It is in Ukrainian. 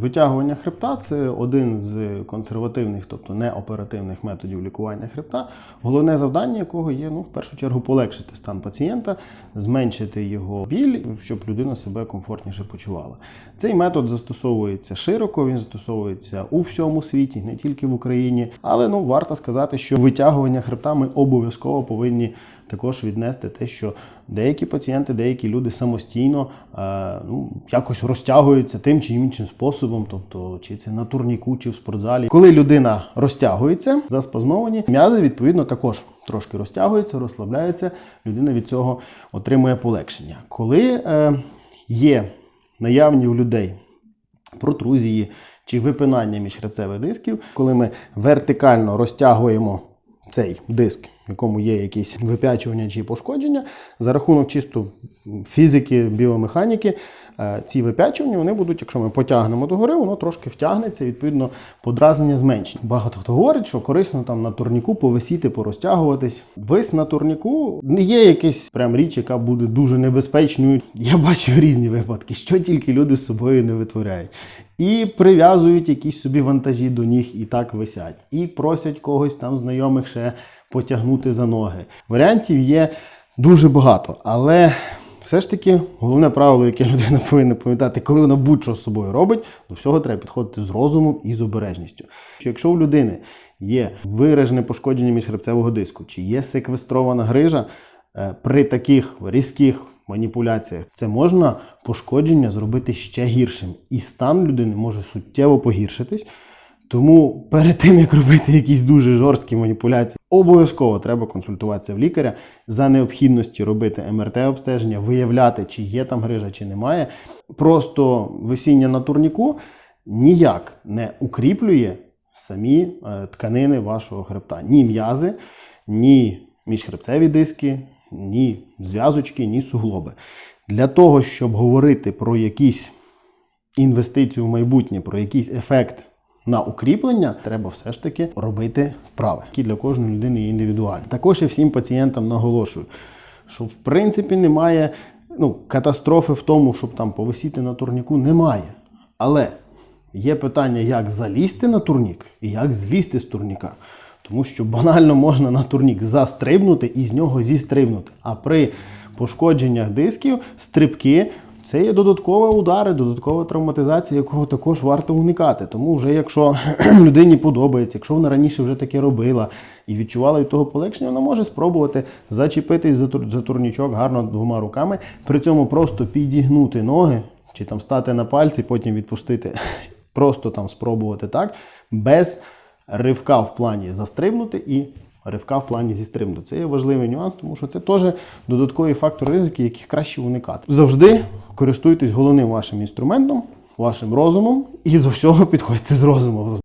Витягування хребта це один з консервативних, тобто неоперативних методів лікування хребта, головне завдання якого є ну, в першу чергу полегшити стан пацієнта, зменшити його біль, щоб людина себе комфортніше почувала. Цей метод застосовується широко, він застосовується у всьому світі, не тільки в Україні. Але ну варто сказати, що витягування хребта ми обов'язково повинні також віднести те, що деякі пацієнти, деякі люди самостійно е, ну, якось розтягуються тим чи іншим способом, тобто чи це на турніку, чи в спортзалі. Коли людина розтягується, заспазмовані, м'язи відповідно також трошки розтягуються, розслабляються, людина від цього отримує полегшення. Коли е, є наявні у людей протрузії чи випинання міжхребцевих дисків, коли ми вертикально розтягуємо цей диск, в якому є якісь вип'ячування чи пошкодження, за рахунок чисто фізики, біомеханіки, е, ці вип'ячування вони будуть, якщо ми потягнемо догори, воно трошки втягнеться, відповідно, подразнення зменшить. Багато хто говорить, що корисно там на турніку повисіти, порозтягуватись. Вис на турніку не є якась прям річ, яка буде дуже небезпечною. Я бачу різні випадки, що тільки люди з собою не витворяють. І прив'язують якісь собі вантажі до ніг і так висять. І просять когось там знайомих ще потягнути за ноги. Варіантів є дуже багато, але все ж таки головне правило, яке людина повинна пам'ятати, коли вона будь-що з собою робить, до всього треба підходити з розумом і з обережністю. Що Якщо у людини є виражене пошкодження міжхребцевого диску, чи є секвестрована грижа, е, при таких різких маніпуляціях це можна пошкодження зробити ще гіршим, і стан людини може суттєво погіршитись. Тому перед тим як робити якісь дуже жорсткі маніпуляції, обов'язково треба консультуватися в лікаря за необхідності робити МРТ-обстеження, виявляти, чи є там грижа, чи немає. Просто висіння на турніку ніяк не укріплює самі е, тканини вашого хребта. Ні м'язи, ні міжхребцеві диски, ні зв'язочки, ні суглоби. Для того, щоб говорити про якісь інвестицію в майбутнє, про якийсь ефект на укріплення, треба все ж таки робити вправи, які для кожної людини є індивідуальні. Також я всім пацієнтам наголошую, що в принципі немає ну, катастрофи в тому, щоб там повисіти на турніку, немає. Але є питання, як залізти на турнік і як злізти з турніка. Тому що банально можна на турнік застрибнути і з нього зістрибнути. А при пошкодженнях дисків стрибки це є додаткові удари, додаткова травматизація, якого також варто уникати. Тому вже якщо людині подобається, якщо вона раніше вже таке робила і відчувала від того полегшення, вона може спробувати зачепитись за, тур- за турнічок гарно двома руками, при цьому просто підігнути ноги чи там стати на пальці, потім відпустити. Просто там спробувати так, без ривка в плані застрибнути і ривка в плані зі стримду. Це є важливий нюанс, тому що це теж додаткові фактори ризики, яких краще уникати. Завжди користуйтесь головним вашим інструментом, вашим розумом, і до всього підходьте з розумом.